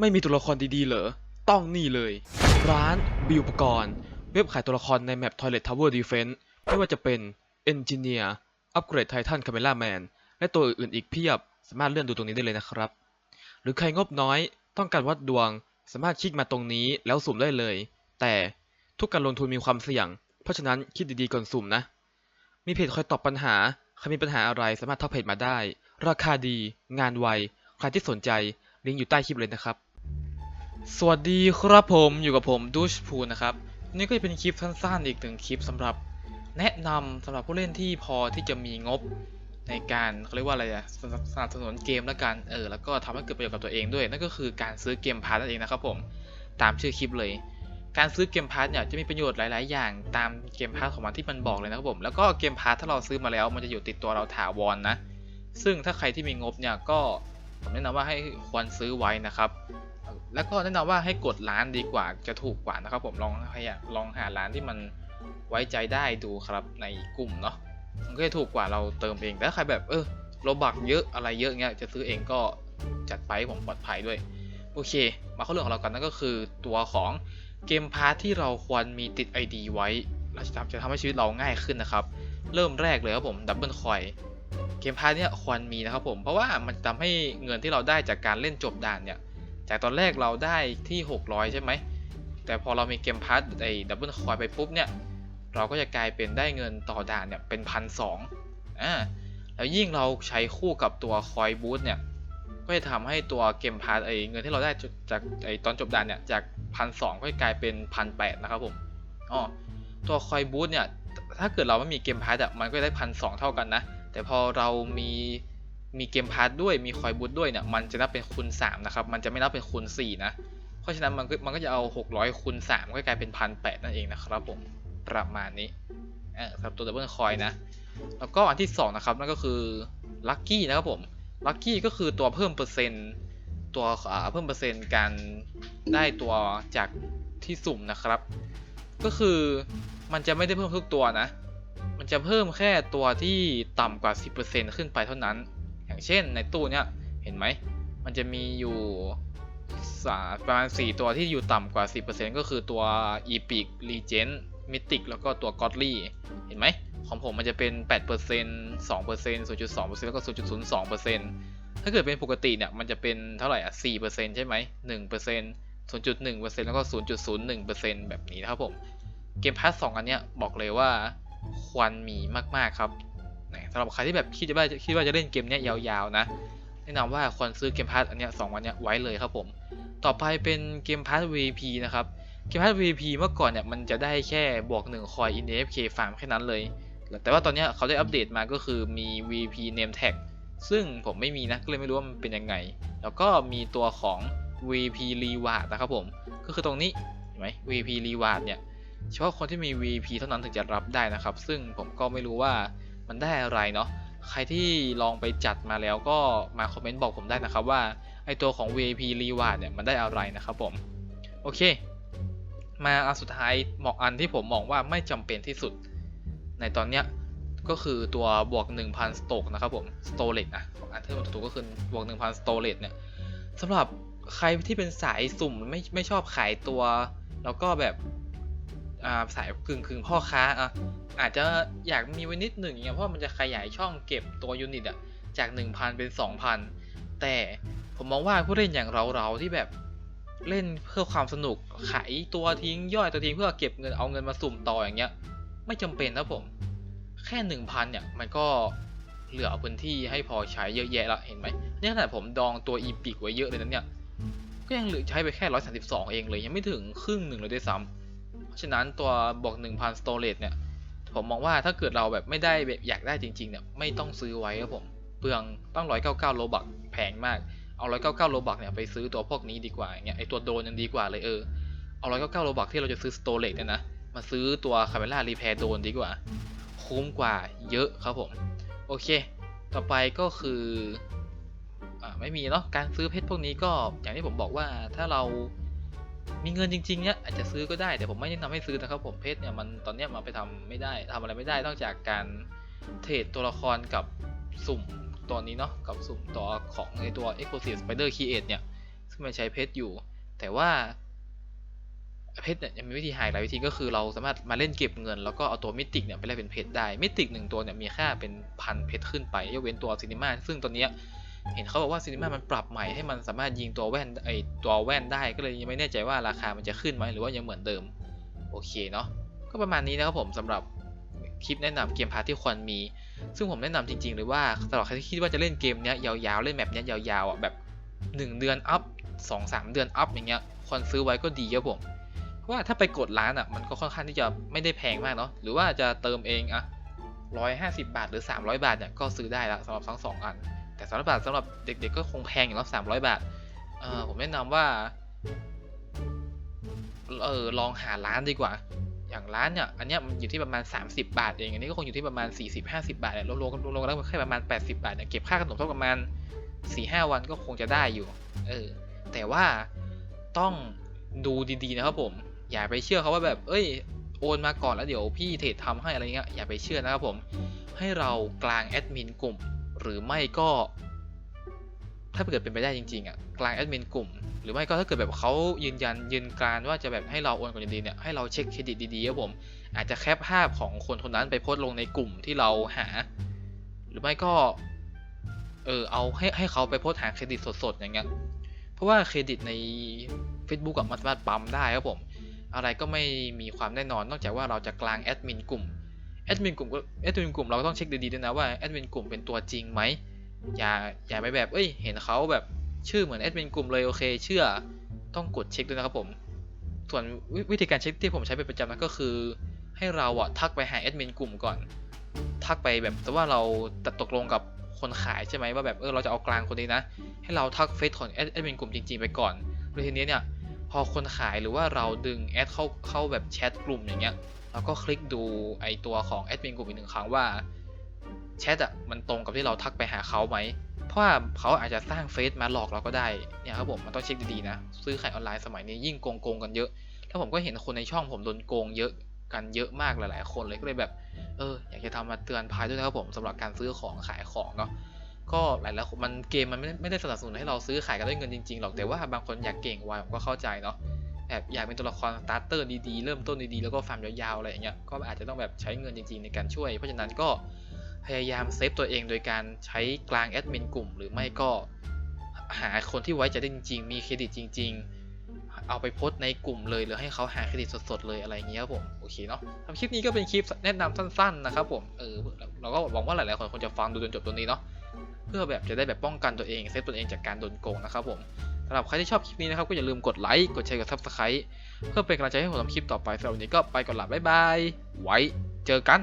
ไม่มีตัวละครดีๆ เหรอ ต้องนี่เลย ร้านบิวปกรณ์ เว็บขายตัวละครในแมป Toilet Tower Defense ไม่ว่าจะเป็น Engineer อัปเกรดไททันคาเมล่าแมนและตัวอื่นๆอีกเพียบ สามารถเลื่อนดูตรงนี้ได้เลยนะครับ หรือใครงบน้อยต้องการวัดดวง สามารถคลิกมาตรงนี้แล้วสุ่มได้เลย แต่ทุกการลงทุนมีความเสี่ยง เพราะฉะนั้นคิดดีๆก่อนสุ่มนะ มีเพจคอยตอบปัญหา ใครมีปัญหาอะไรสามารถทักเพจมาได้ ราคาดี งานไว ใครที่สนใจลิงก์อยู่ใต้คลิปเลยนะครับ สวัสดีครับผมอยู่กับผมดูชพูนะครับ นี่ก็จะเป็นคลิปสั้นๆ อีกหนึ่งคลิปสำหรับแนะนำสำหรับผู้เล่นที่พอที่จะมีงบในการเขาเรียกว่าอะไรอะสนับสนับสนุนเกมแล้วกันเออแล้วก็ทำให้เกิดประโยชน์กับตัวเองด้วยนั่นก็คือการซื้อเกมพาร์ทนั่นเองนะครับผมตามชื่อคลิปเลย การซื้อเกมพาร์ทเนี่ยจะมีประโยชน์หลาย ๆ อย่างตามเกมพาร์ทของมันที่มันบอกเลยนะครับผมแล้วก็เกมพาร์ทถ้าเราซื้อมาแล้วมันจะอยู่ติดตัวเราถาวรนะซึ่งถ้าใครที่มีงบเนี่ยก็ผมแนะนำว่าให้ควรซื้อไว้นะครับ แล้วก็แนะนำว่าให้กดร้านดีกว่าจะถูกกว่านะครับผมลองพยายามลองหาร้านที่มันไว้ใจได้ดูครับในกลุ่มเนาะมันก็จะถูกกว่าเราเติมเองแต่ถ้าใครแบบเออโลบักเยอะอะไรเยอะเงี้ยจะซื้อเองก็จัดไปผมปลอดภัยด้วยโอเค มาเข้าเรื่องของเรากันนั่นก็คือตัวของเกมพาร์ทที่เราควรมีติด ID ไว้เราจะทำจะทำให้ชีวิตเราง่ายขึ้นนะครับ เริ่มแรกเลยครับผมดับเบิลคอยเกมพาร์ทเนี้ยควรมีนะครับผมเพราะว่ามันจะทำให้เงินที่เราได้จากการเล่นจบด่านเนี่ย จากตอนแรกเราได้ที่ 600 ใช่ไหม แต่พอเรามีเกมพาร์ทไอ้ดับเบิลคอยไปปุ๊บเนี่ย เราก็จะกลายเป็นได้เงินต่อด่านเนี่ยเป็นพันสองอ่า แล้วยิ่งเราใช้คู่กับตัวคอยบูทเนี่ย ก็จะทำให้ตัวเกมพาร์ทไอ้เงินที่เราได้จากไอ้ตอนจบด่านเนี่ยจากพันสองก็จะกลายเป็นพันแปดนะครับผมอ๋อตัวคอยบูทเนี่ย ถ้าเกิดเราไม่มีเกมพาร์ทอะมันก็ได้พันสองเท่ากันนะ แต่พอเรามี มีเกมพาร์ทด้วยมีคอยบูทด้วยเนี่ยมันจะนับเป็นคูณ3นะครับมันจะไม่นับเป็นคูณ4นะเพราะฉะนั้นมันก็มันก็จะเอา 600คูณ3ก็กลายเป็นพันแนั่นเองนะครับผมประมาณนี้ออสำหรับตัวดับเบิลคอยนะแล้วก็อันที่2นะครับนั่นก็คือลัคกี้นะครับผมลัคกี้ก็คือตัวเพิ่มเปอร์เซ็นต์ตัวเพิ่มเปอร์เซ็นต์การได้ตัวจากที่สุ่มนะครับ ก็คือมันจะไม่ได้เพิ่มทุกตัวนะ มันจะเพิ่มแค่ตัวที่ต่ำกว่า 10%ขึ้นไปเท่านั้น เช่นในตู้เนี้ยเห็นไหม มันจะมีอยู่ประมาณ 4 ตัวที่อยู่ต่ำกว่า 10%ก็คือตัว Epic Legend Mythic แล้วก็ตัว Godly เห็นไหม ของผมมันจะเป็น 8% 2% 0.2%แล้วก็ 0.02%ถ้าเกิดเป็นปกติเนี่ย มันจะเป็นเท่าไหร่อะ 4%ใช่ไหม 1% 0.1%แล้วก็ 0.01%แบบนี้นะครับผม เกมพาร์ทสองอันเนี้ยบอกเลยว่าควรมีมาก ๆ ครับ นะสำหรับใครที่แบบคิดว่าคิดว่าจะเล่นเกมนี้ยาวๆนะแนะนำว่าควรซื้อเกมพาร์ทอันเนี้ยสองอันเนี้ยไว้เลยครับผม ต่อไปเป็นเกมพาร์ท VP นะครับ เกมพาร์ท VP เมื่อก่อนเนี่ยมันจะได้แค่บวก1คอย in AFK farm แค่นั้นเลย แต่ว่าตอนนี้เขาได้อัปเดตมาก็คือมี VP name tag ซึ่งผมไม่มีนะก็เลยไม่รู้ว่ามันเป็นยังไง แล้วก็มีตัวของ VP reward นะครับผม ก็คือตรงนี้เห็นไหม VP reward เนี่ยเฉพาะคนที่มี VP เท่านั้นถึงจะรับได้นะครับ ซึ่งผมก็ไม่รู้ว่า มันได้อะไรเนาะใครที่ลองไปจัดมาแล้วก็มาคอมเมนต์บอกผมได้นะครับว่าไอตัวของ VIP Reward เนี่ยมันได้อะไรนะครับผม โอเค มาอันสุดท้ายเหมาะอันที่ผมมองว่าไม่จำเป็นที่สุด ในตอนเนี้ยก็คือตัวบวก 1,000 สโตกนะครับผมสโตเลตนะอันที่ผมถูกก็คือบวก 1,000 สโตเลตเนี่ยสำหรับใครที่เป็นสายสุ่มไม่ไม่ชอบขายตัว แล้วก็แบบ สายกึ่งกึ่งพ่อค้าอะอาจจะอยากมีไว้นิดหนึ่งอย่างเงี้ยเพราะมันจะขยายช่องเก็บตัวยูนิตอะจาก 1,000 เป็น 2,000 แต่ผมมองว่าผู้เล่นอย่างเราเราๆที่แบบเล่นเพื่อความสนุกขายตัวทิ้งย่อยตัวทิ้งเพื่อเก็บเงินเอาเงินมาสุ่มต่ออย่างเงี้ย ไม่จำเป็นนะผม แค่1,000เนี่ยมันก็เหลือพื้นที่ให้พอใช้เยอะแยะละเห็นไหมเนี่ขนาดผมดองตัวอีพิกไว้เยอะเลยนะเนี่ย ก็ยังเหลือใช้ไปแค่132เองเลยยังไม่ถึงครึ่งหนึ่งเลยด้วยซ้ำเพรา ฉะนั้นตัวบอก1,000 storage เนี่ย ผมมองว่าถ้าเกิดเราแบบไม่ได้แบบอยากได้จริงๆเนี่ยไม่ต้องซื้อไว้ครับผมเปลืองต้อง199โลบักแพงมากเอา199โลบักเนี่ยไปซื้อตัวพวกนี้ดีกว่าอย่างเงี้ยไอตัวโดนยังดีกว่าเลยเออเอา199โลบักที่เราจะซื้อ storage เนี่ยนะมาซื้อตัว camera repair โดนดีกว่า คุ้มกว่าเยอะครับผม โอเค ต่อไปก็คืออ่าไม่มีเนาะการซื้อเพชรพวกนี้ก็อย่างที่ผมบอกว่าถ้าเรา มีเงินจริงๆเนี่ยอาจจะซื้อก็ได้แต่ผมไม่แนะนำให้ซื้อนะครับผมเพชรเนี่ยมันตอนนี้มันไปทำไม่ได้ทำอะไรไม่ได้นอกจากการเทรดตัวละครกับสุ่มตัวนี้เนาะกับสุ่มตัวของไอตัว Exclusive Spider Create เนี่ยซึ่งมันใช้เพชรอยู่ แต่ว่าเพชรเนี่ยยังมีวิธีหายหลายวิธีก็คือเราสามารถมาเล่นเก็บเงิน แล้วก็เอาตัวมิติกเนี่ยไปแลกเป็นเพชรได้มิติกหนึ่งตัวเนี่ยมีค่าเป็นพันเพชรขึ้นไปยกเว้นตัวซินิมาซึ่งตอนนี้ เห็นเขาบอกว่าซินิมามันปรับใหม่ให้มันสามารถยิงตัวแว่นไอตัวแว่นได้ก็เลยยังไม่แน่ใจว่าราคามันจะขึ้นไหมหรือว่ายังเหมือนเดิม โอเคเนาะก็ประมาณนี้นะครับผมสำหรับคลิปแนะนำเกมพาร์ทที่ควรมี ซึ่งผมแนะนำจริงๆเลยว่าสำหรับใครที่คิดว่าจะเล่นเกมเนี้ยยาวๆเล่นแมปเนี้ยยาวๆอะแบบ 1 เดือนอัพสองสามเดือนอัพอย่างเงี้ยควรซื้อไว้ก็ดีครับผมเพราะว่าถ้าไปกดร้านอะมันก็ค่อนข้างที่จะไม่ได้แพงมากเนาะหรือว่าจะเติมเองอะร้อยห้าสิบาทหรือ 300 บาทเนี่ยก็ซื้อได้ละสำหรับทั้งสองอัน แต่300บาทสำหรับเด็กๆก็คงแพงอยู่แล้ว300บาทเออผมแนะนำว่าเออลองหาร้านดีกว่า อย่างร้านเนี่ยอันเนี้ยมันอยู่ที่ประมาณ 30 บาทเองอันนี้ก็คงอยู่ที่ประมาณ 40-50 บาทเนี่ยรวมๆรวมๆแล้วมันแค่ประมาณ 80 บาทเนี่ยเก็บค่าขนมสักประมาณ4-5วันก็คงจะได้อยู่เออแต่ว่าต้องดูดีๆนะครับผม อย่าไปเชื่อเขาว่าแบบ เอ้ยโอนมาก่อนแล้วเดี๋ยวพี่เทรดทำให้อะไรเงี้ยอย่าไปเชื่อนะครับผม ให้เรากลางแอดมินกลุ่ม หรือไม่ก็ ถ้าเกิดเป็นไปได้จริงๆอะกลางแอดมินกลุ่ม หรือไม่ก็ถ้าเกิดแบบเขายืนยันยืนการว่าจะแบบให้เราโอนก่อนดีๆเนี่ยให้เราเช็คเครดิตดีๆครับผม อาจจะแคปภาพของคนคนนั้นไปโพสต์ลงในกลุ่มที่เราหา หรือไม่ก็ เออเอาให้ให้เขาไปโพสต์หาเครดิตสดๆอย่างเงี้ยเพราะว่าเครดิตใน Facebook อะมันสามารถปั๊มได้ครับผมอะไรก็ไม่มีความแน่นอนนอกจากว่าเราจะกลางแอดมินกลุ่ม ดมินกลุ่มก็แอดมินกลุ่มเราก็ต้องเช็คดีๆด้วยนะว่าแอดมินกลุ่มเป็นตัวจริงไหมอย่าอย่าไปแบบเอ้ยเห็นเขาแบบชื่อเหมือนแอดมินกลุ่มเลยโอเคเชื่อต้องกดเช็คด้วยนะครับผม ส่วนววิธีการเช็คที่ผมใช้เป็นประจำนะก็คือ ให้เราอะทักไปหาแอดมินกลุ่มก่อน ทักไปแบบแต่ว่าเราตตกลงกับคนขายใช่ไหมว่าแบบเออเราจะเอากลางคนนี้นะ ให้เราทักเฟซของแอดแอดมินกลุ่มจริงๆไปก่อนแล้วทีนี้เนี่ยพอคนขายหรือว่าเราดึงแอดเข้าเข้าแบบแชทกลุ่มอย่างเงี้ย เราก็คลิกดูไอตัวของแอดมินกลุ่มอีกหนึ่งครั้งว่าแชทอะมันตรงกับที่เราทักไปหาเขาไหม เพราะว่าเขาอาจจะสร้างเฟซมาหลอกเราก็ได้ เนี่ยครับผมมันต้องเช็คดีๆนะ ซื้อขายออนไลน์สมัยนี้ยิ่งโกงโกงๆกันเยอะ แล้วผมก็เห็นคนในช่องผมโดนโกงเยอะกันเยอะมากหลายๆ คนเลยก็เลยแบบ เออ อยากจะทำมาเตือนภัยด้วยนะครับผมสำหรับการซื้อของขายของเนาะ ก็หลายๆคนมันเกมมันไม่ได้สนับสนุนให้เราซื้อขายกันด้วยเงินจริงๆหรอก แต่ว่าบางคนอยากเก่งไวผมก็เข้าใจเนาะ แบบอยากเป็นตัวละครสตาร์เตอร์ดีๆ เริ่มต้นดีๆ แล้วก็ฟาร์มยาวๆ อะไรอย่างเงี้ย ก็อาจจะต้องแบบใช้เงินจริงๆ ในการช่วย เพราะฉะนั้นก็พยายามเซฟตัวเองโดยการใช้กลางแอดมินกลุ่ม หรือไม่ก็หาคนที่ไว้ใจได้จริงๆ มีเครดิตจริง ๆ เอาไปโพสในกลุ่มเลย หรือให้เขาหาเครดิตสดๆ เลยอะไรอย่างเงี้ยครับผม โอเคเนาะทำคลิปนี้ก็เป็นคลิปแนะนำสั้นๆ นะครับผม เออ เราก็หวังว่าหลายๆ คนคงจะฟังดูจนจบตรงนี้เนาะ เพื่อแบบจะได้แบบป้องกันตัวเอง เซฟตัวเองจากการโดนโกงนะครับผมำหรับใครที่ชอบคลิปนี้นะครับก็อย่าลืมกดไลค์กดแชร์กด subscribe เพื่อเป็นกำลังใจให้ผมทำคลิปต่อไปสำหรับวันนี้ก็ไปก่อนละบ๊ายบายไว้เจอกัน